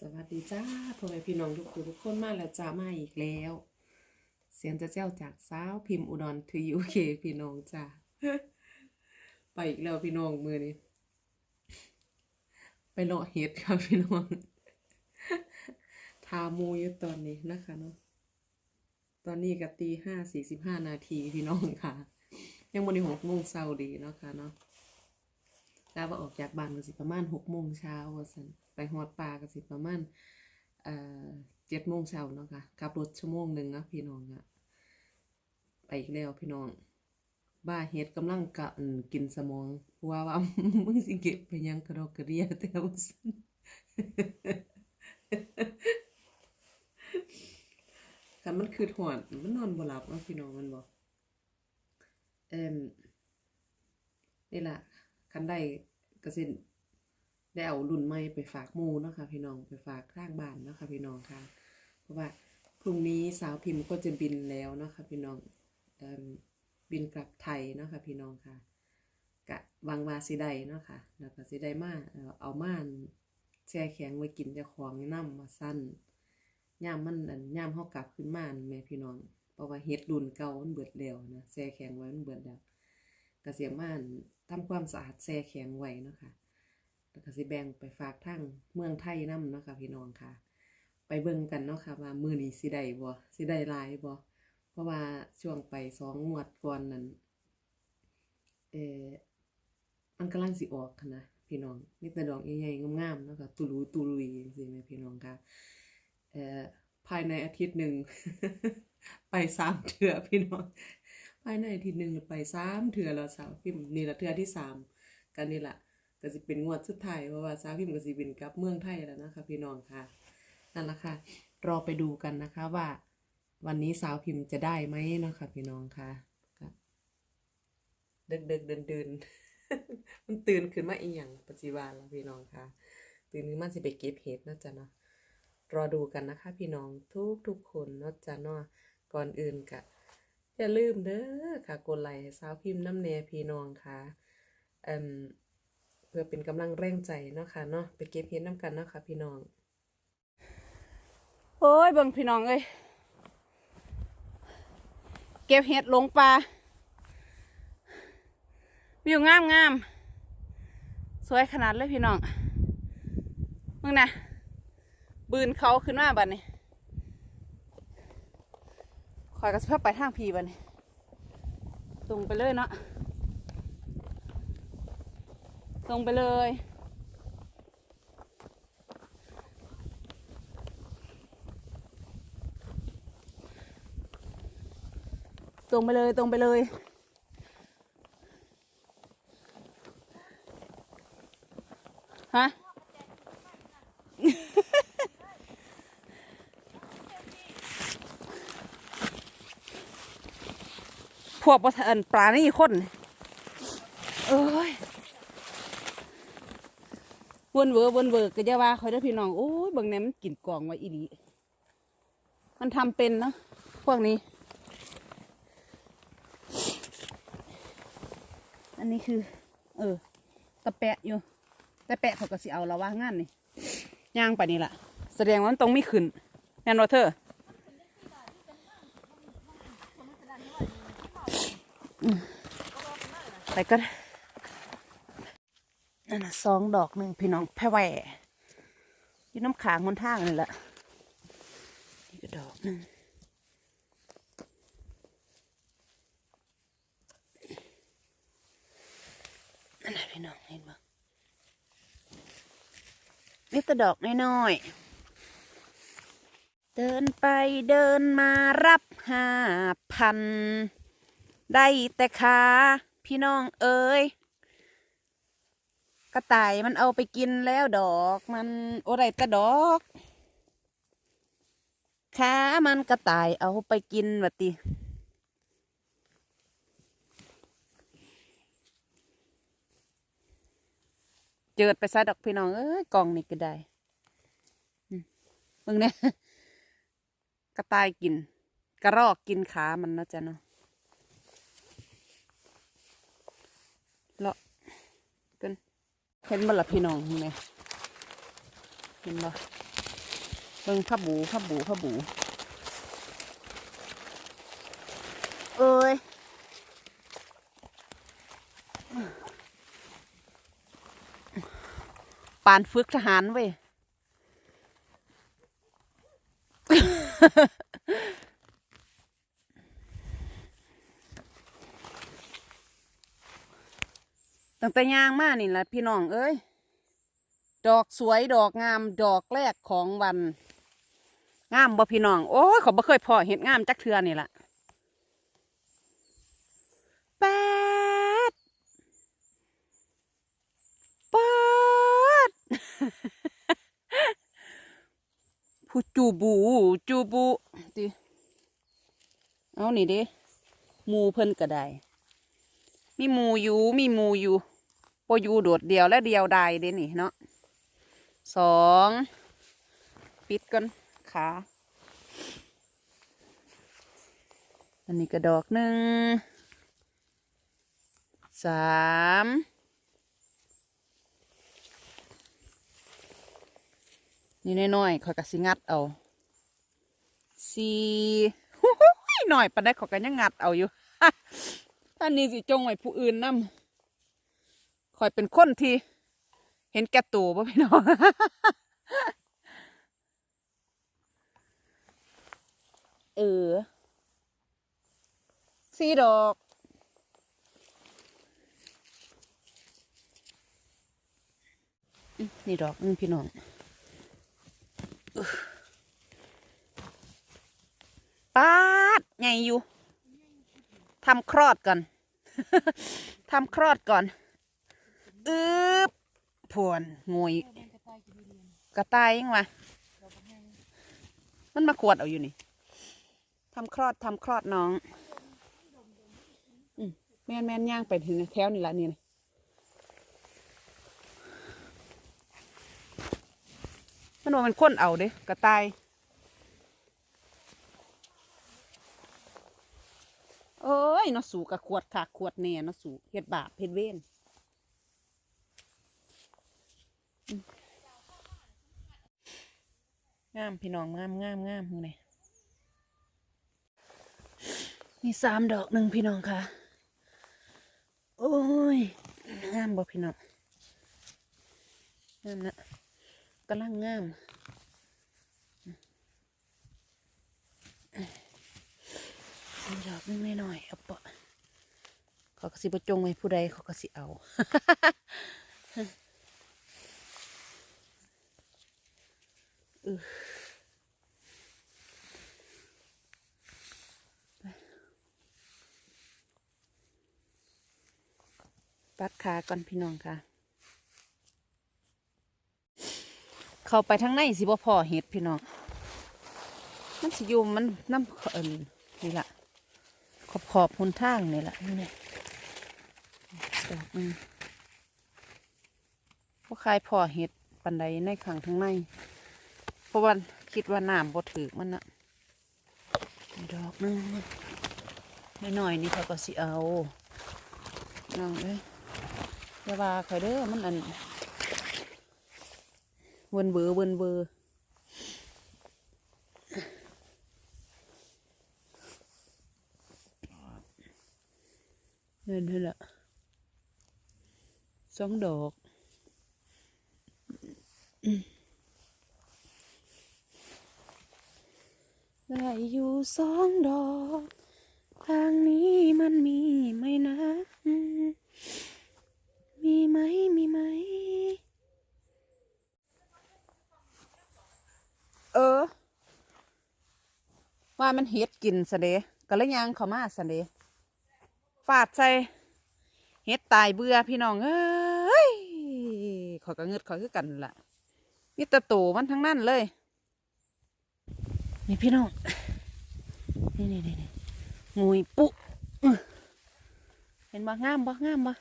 สวัสดีจ้าพ่อแม่พี่น้องทุกคนทุกคนมาแล้วจ้ามาอีกแล้ว เสียงจะเจ้าจากสาวพิมพ์อุดรทูยูเคพี่น้องจ้าไปอีกแล้วพี่น้องมือนี้ไปเลาะเห็ดค่ะพี่น้องทาโมอยู่ตอนนี้นะคะเนาะตอนนี้ก็ตีห้าสี่สิบห้านาทีพี่น้องค่ะ ยังวันนี้หกโมงเช้าดีเนาะค่ะเนาะกาว่าออกจากบ้านก็สิประมาณหกโมงเช้าว่าสัน ไปฮอดป่าก็สิประมาณเอ่อเจ็ดโมงเช้าเนาะค่ะขับรถชั่วโมงหนึ่งนะพี่น้องอะไปอีกแล้วพี่น้อง บ้าเฮ็ดกำลังกะกินสมองว่าว่ามึงสิเก็บไปยังกระดกกระเดียแต่ว่าซั่นคันมันคือหอนมันนอนบ่หลับนะพี่น้องมันบอกเอมนี่แหละคันได้ก็สิ ได้เอารุ่นใหม่ไปฝากมูเนาะค่ะพี่น้องไปฝากข้างบ้านเนาะค่ะพี่น้องค่ะ เพราะว่าพรุ่งนี้สาวพิมพ์ก็จะบินแล้วเนาะค่ะพี่น้องบินกลับไทยเนาะค่ะพี่น้องค่ะกะวางวาสิได้เนาะค่ะแล้วก็สิได้มาเอาเอาม่านแช่แข็งไว้กินจ้าของน้ำมาสั้นย่ามมันอันย่ามเฮากลับขึ้นมานแม่พี่น้องเพราะว่าเฮ็ดรุ่นเก่ามันเบิดแล้วนะแช่แข็งไว้มันเบิดแล้วกเสียม่านทำความสะอาดแช่แข็งไว้เนาะค่ะ แล้วก็สิแบ่งไปฝากทั้งเมืองไทยนำเนาะค่ะพี่น้องค่ะ ไปเบิ่งกันเนาะค่ะว่ามือนี้สิได้บ่สิได้หลายบ่เพราะว่าช่วงไปสองงวดก่อนนั้นเออมันกำลังสิออกนะพี่น้องมีแต่ดอกใหญ่ๆงามๆเนาะค่ะตุลุยตุลุยจังซี่แม่พี่น้องค่ะเอ่อภายในอาทิตย์หนึ่งไปสามเทื่อพี่น้องภายในอาทิตย์หนึ่งไปสามเทื่อแล้วสาวพิมนี่ละเทื่อที่สามกันนี่ละ ก็สิเป็นงวดสุดท้ายเพราะว่าสาวพิมพ์ก็สิบินกลับเมืองไทยแล้วนะคะพี่น้องค่ะนั่นแหละค่ะรอไปดูกันนะคะว่า วันนี้สาวพิมพ์จะได้ไหมเนาะค่ะพี่น้องค่ะเดินเดินเดินเดินมันตื่นขึ้นมาอีหยังปัจจุบันแล้วพี่น้องค่ะ ตื่นขึ้นมาสิไปเก็บเห็ดนาะจ๊ะเนาะรอดูกันนะคะ พี่น้องทุกทุกคนนาะจ๊ะเนาะก่อนอื่นกะอย่าลืมเด้อค่ะกดไลค์ให้สาวพิมพ์น้ำแน่พี่น้องค่ะอ่ม พื่อเป็นกำลังแรงใจเนาะค่ะเนาะไปเก็บเห็ดน้ำกันเนาะค่ะพี่น้อง โอ้ยเบิ่งพี่น้องเอ้ยเก็บเห็ดลงปลาวิวงามงามสวยขนาดเลยพี่น้องมึงนะบืนเขาขึ้นมาบัดนี้คอยกระสิบไปทางพีบัดนี้ตรงไปเลยเนาะ ตรงไปเลย ตรงไปเลยตรงไปเลย ฮะ พวกปลาอันปลานี่คนเอ้ย วนเวอร์วนเวอร์ก็จะว่าคอยได้อพี่น้องโอ้ยบางแนมันกินกล่องไว้อีหลีมันทำเป็นเนาะพวกนี้ อันนี้คือ เออตะแปะอยู่ตะแปะเขาก็สิเอาแล้วว่างานนี่ย่างไปนี่ละแสดงว่ามันต้องมีขึ้นแน่นว่าเธออืมไปก็ได้ นั่นนะสองดอกหนึ่งพี่น้องแพ่แหวอยู่น้ำขางบนทางนี่แหละนี่ก็ดอกหนึ่งอันไหนพี่น้องเห็นบ่มีแต่ดอกน้อยๆเดินไปเดินมารับห้าพัน ได้แต่ขาพี่น้องเอ้ย กระต่ายมันเอาไปกินแล้วดอก มันโอได้แต่ดอกขามันกระต่ายเอาไปกินวะติเจิดไปซะดอกพี่น้องเอ้ยกองนี่ก็ได้มึงเนี่ยกระต่ายกิน กระรอกกินขามันนะจ๊ะเนาะเลาะกัน เห็นบ่ล่ะพี่น้องเห็นไหมเห็นบ่เบิ่งผ้าบูผ้าบูผ้าบูเอ้ยปานฝึกทหารเว้ย ตั้งแต่ย่างมานี่แหละพี่น้องเอ้ย ดอกสวยดอกงามดอกแรกของวัน งามบ่พี่น้อง โอ้ยเขาบ่เคยพอเห็ดงามจักเทือนี่แหละแปดปาดผู้จูบูจูบูติเอานี่ดิมูเพิ่นก็ได้มีมูอยู่มีมูอยู่ ปอยู่โดดเดียวและเดียวดายเด้นี่เนาะสองปิดก่อนขาอันนี้ก็ดอกหนึ่งสามนี่น้อยๆขอยกะสิงัดเอาสี่หน่อยปานได้ขอยกันยังงัดเอาอยู่อันนี้สิจงไว้ผู้อื่นนำ คอยเป็นคนที่ เห็นแก่ตัวป่พี่น้องเออสี่ดอกนี่ดอกนึงพี่น้องปาดใหญ่อยู่ทำคลอดก่อนทำคลอดก่อน อึบพวนงวยกระต่ายยังวะมันมาขวดเอาอยู่นี่ทำคลอดทำคลอดน้องแม่นแม่นย่างไปถึงแถวนี่ละนี่นะมันว่ามันค้นเอาเด้กระต่ายเอ้ยนสูกับขวดขากขวดแน่นสูเฮ็ดบาปเฮ็ดเว้นอืม งามพี่น้องงามงามงามมึงเนี่สามดอกหนึ่งพี่น้องค่ะ โอ้ยงามบ่พี่น้องงามนะกำลังงามสีดอกนึงหน่อยๆเอาปะเขาก็สิบจงไว้ผู้ใดเขาก็สิเอา อือ ปัดขาก่อนพี่น้องค่ะ เข้าไปทางในสิบ่พอเห็ดพี่น้อง มันสิยูมันน้ำเอินนี่ละขอบขอบหนทางนี่ละนี่ดอกนึงพวกใครพอเห็ดปันใดในขังทั้งใน ราะว่าคิดว่าน้ำบ่ถือมันนะดอกหนึงน้อยๆนี่เขาก็สิเอาน้องเอ้ยอย่าว่าใครเด้อมันอันเวินเบอเวินเบอนั่นนั่นแหละสองดอก ได้อยู่สองดอกทางนี้มันมีไหมนะ มีไหมมีไหม เออ ว่ามันเฮ็ดกินสะเดก็เลยยางเขามาสะเดะฟาดใส่เฮ็ดตายเบื่อพี่น้องเอ้ยขอยก็เงึดขอยคือกันล่ะนี่ตะโตมันทั้งนั้นเลย นี่พี่น้องนี่นี่นี่งุยปุ๊เห็นบ่งามบ่งามบ่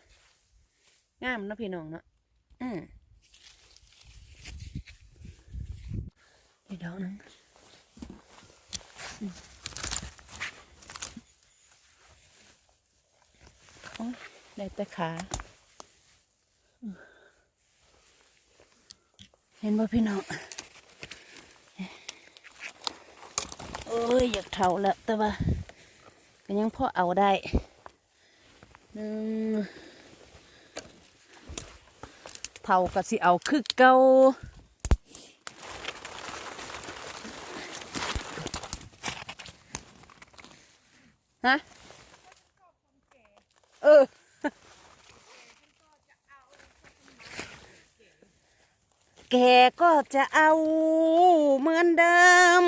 งามเนาะพี่น้องเนาะอืมนี่ดอกนึงโอ้ยได้แต่ขาเห็นบ่พี่น้อง อ้ย อยากเท่าแล้วแต่ว่าก็ยังพอเอาได้หนึ่งเท่าก็สิเอาคือเก่าฮะเออแกก็จะเอาเหมือนเดิม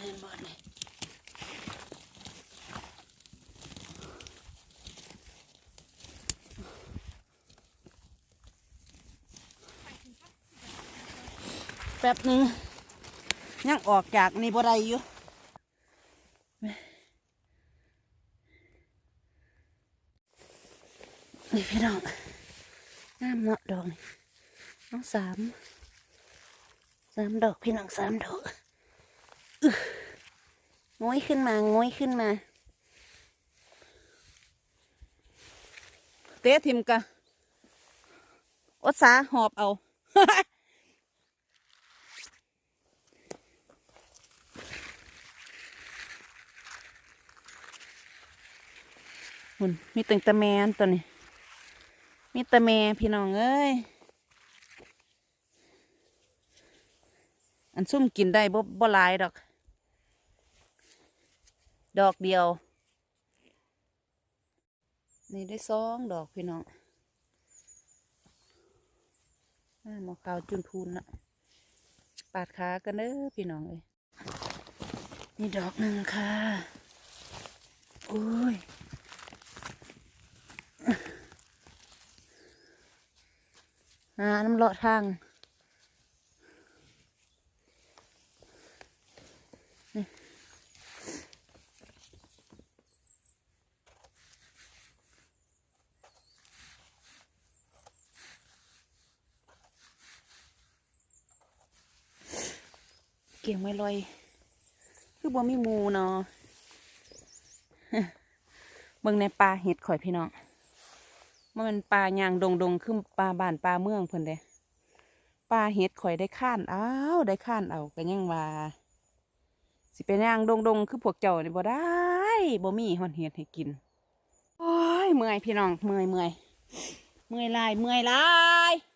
แม่นบ่นี่แป๊บหนึงยังออกจากนี่บ่ได้อยู่นี่พี่น้องงามเนาะดอกน้องสาม สามดอกพี่น้องสามดอก งอยขึ้นมางอยขึ้นมา เตะทิมกะอดสาหอบเอา หุ่นมีตึงตะแมนตัวนี้ มีตะแมพี่น้องเอ้ย อันซุ่มกินได้บ่บ่ลายดอก ดอกเดียว นี่ได้สองดอกพี่น้องหมอขาวจุนพูนนะปาดขากันเด้อพี่น้องเอ้ยนี่ดอกหนึ่งค่ะโอ้ยหาน้ำเลาะทาง กี่ยงไม่ลอย คือบ่มีมูเนาะเบิ่งในปลาเห็ดข่อยพี่น้องมันเป็นปลายางดงดงๆคือปลาบ้านปลาเมืองเพิ่นเด้ปลาเห็ดข่อยได้ข้านอ้าวได้ข้านเอาก็ยังว่าสิเป็นยางดงดงคือพวกเจ้านี่บ่ได้บ่มีฮอนเห็ดให้กินโอ้ยเมื่อยพี่น้องเมื่อยเมื่อยเมื่อยลายเมื่อยลาย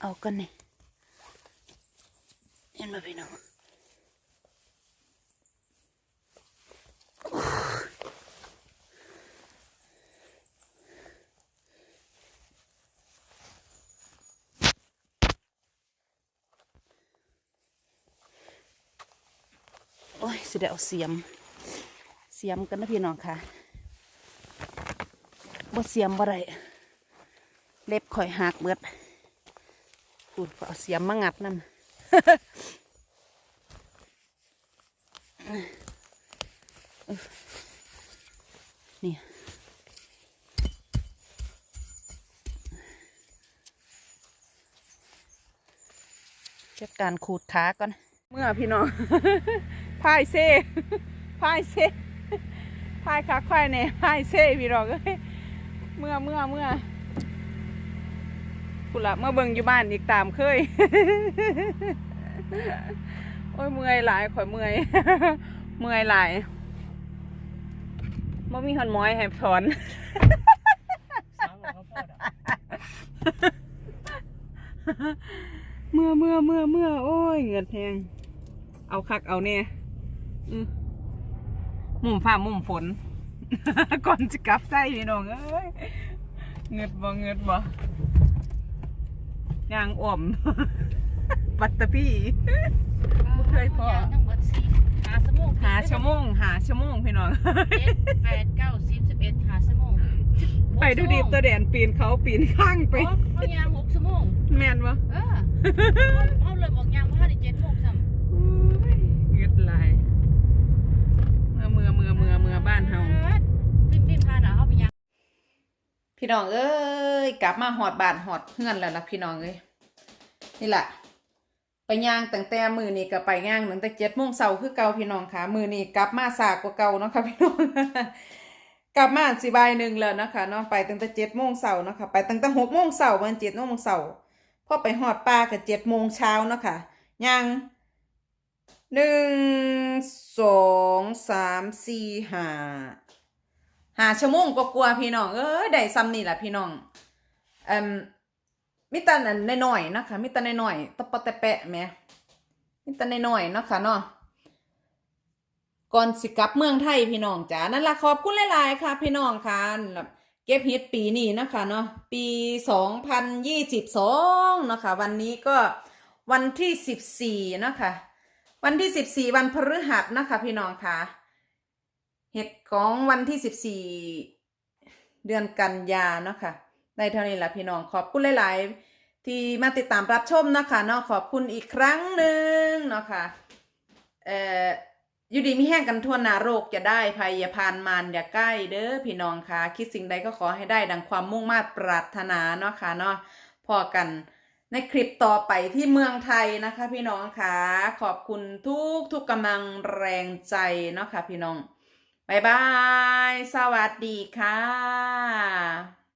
เอากันนี่เห็นบ่พี่น้องโอ้ยสิได้เอาเสียม เสียมกันนะพี่น้องค่ะบ่เสียมบ่ได้เล็บข่อยหักเบิด ปูดเอาเสียมมางัดนั่นนี่จัดการขูดขาก่อน เมื่อพี่น้องพายเซ่พายเซ่พายขาควายเนี่ยพายเซ่พี่น้องเอ้ยเมื่อเมื่อเมื่อ กูละเมื่อเบิ่งอยู่บ้านอีกตามเคย โอ้ยเมื่อยหลายข่อยเมื่อย เมื่อยหลายบ่มีหอนหมอยให้ถอน เมื่อเมื่อเมื่อเมื่อโอ้ยเหงื่อแทงเอาคักเอาเนี่ยมุมฟ้ามุมฝน ก่อนจะกลับใจพี่น้องเอ้ยเงืดบ่เงืดบ่ ยางอ่อม ปัตตะพี่ บ่เคยพอ ทั้งหมดสี่หาสมองหาชั่วโมงหาชั่วโมงพี่น้อง เจ็ดแปดเก้าสิบสิบเอ็ดหาสมองไปดูดิตัวแดนปีนเขาปีนข้างไป ไปเอายางหกสมองแม่นวะเออเอาเลยบอกยางว่าได้เจ็ดโมงซ้ำเงืดหลายเมื่อเมื่อเมื่อเมื่อเมื่อบ้านเฮาปิ้นปิ้นพาหนาเอาไปยาง พี่น้องเอ้ยกลับมาหอดบ้านหอดเฮือนแล้วล่ะพี่น้องเอ้ยนี่แหละไปย่างตั้งแต่มือนี้ก็ไปย่างตั้งแต่เจ็ดโมงเช้าคือเก่าพี่น้องค่ะมือนี้กลับมาสากกว่าเก่าเนาะค่ะพี่น้องกลับมาสิบายหนึ่งแล้วนะคะเนาะไปตั้งแต่เจ็ดโมงเช้าเนาะค่ะไปตั้งแต่หกโมงเช้าวันเจ็ดโมงเช้าพอไปหอดปลากับเจ็ดโมงเช้าเนาะค่ะย่างหนึ่งสองสามสี่ห้า หาชั่วโมงก็กลัวพี่น้องเอ้ยได้ซ้ำนี่แหละพี่น้องเอ่มมิตรนันน้อยๆนะคะมิตรน้อยๆตะปะตะแปะแหม่มิตรน้อยๆนะคะเนาะก่อนสิกลับเมืองไทยพี่น้องจ๋านั่นล่ะขอบคุณหลายๆค่ะ พี่น้องค่ะเก็บเฮ็ดปีนี้นะคะเนาะปีสองพันยี่สิบสองนะคะวันนี้ก็วันที่สิบสี่นะคะวันที่สิบสี่วันพฤหัสนะคะ พี่น้องค่ะ เห็ดของวันที่สิบสี่เดือนกันยาเนาะค่ะได้เท่านี้แหละพี่น้องขอบคุณหลาย ๆ ที่มาติดตามรับชมนะคะเนาะขอบคุณอีกครั้งหนึ่งเนาะค่ะเอ่ออยู่ดีมีแห้งกันทั่วนาโรคจะได้ภัยอย่าพานมารอย่าใกล้เด้อพี่น้องค่ะคิดสิ่งใดก็ขอให้ได้ดังความมุ่งมา่ปรารถนาเนาะค่ะเนาะพอกันในคลิปต่อไปที่เมืองไทยนะคะ พี่น้องค่ะขอบคุณทุกทุกกำลังแรงใจเนาะค่ะพี่น้อง บายบาย สวัสดีค่ะ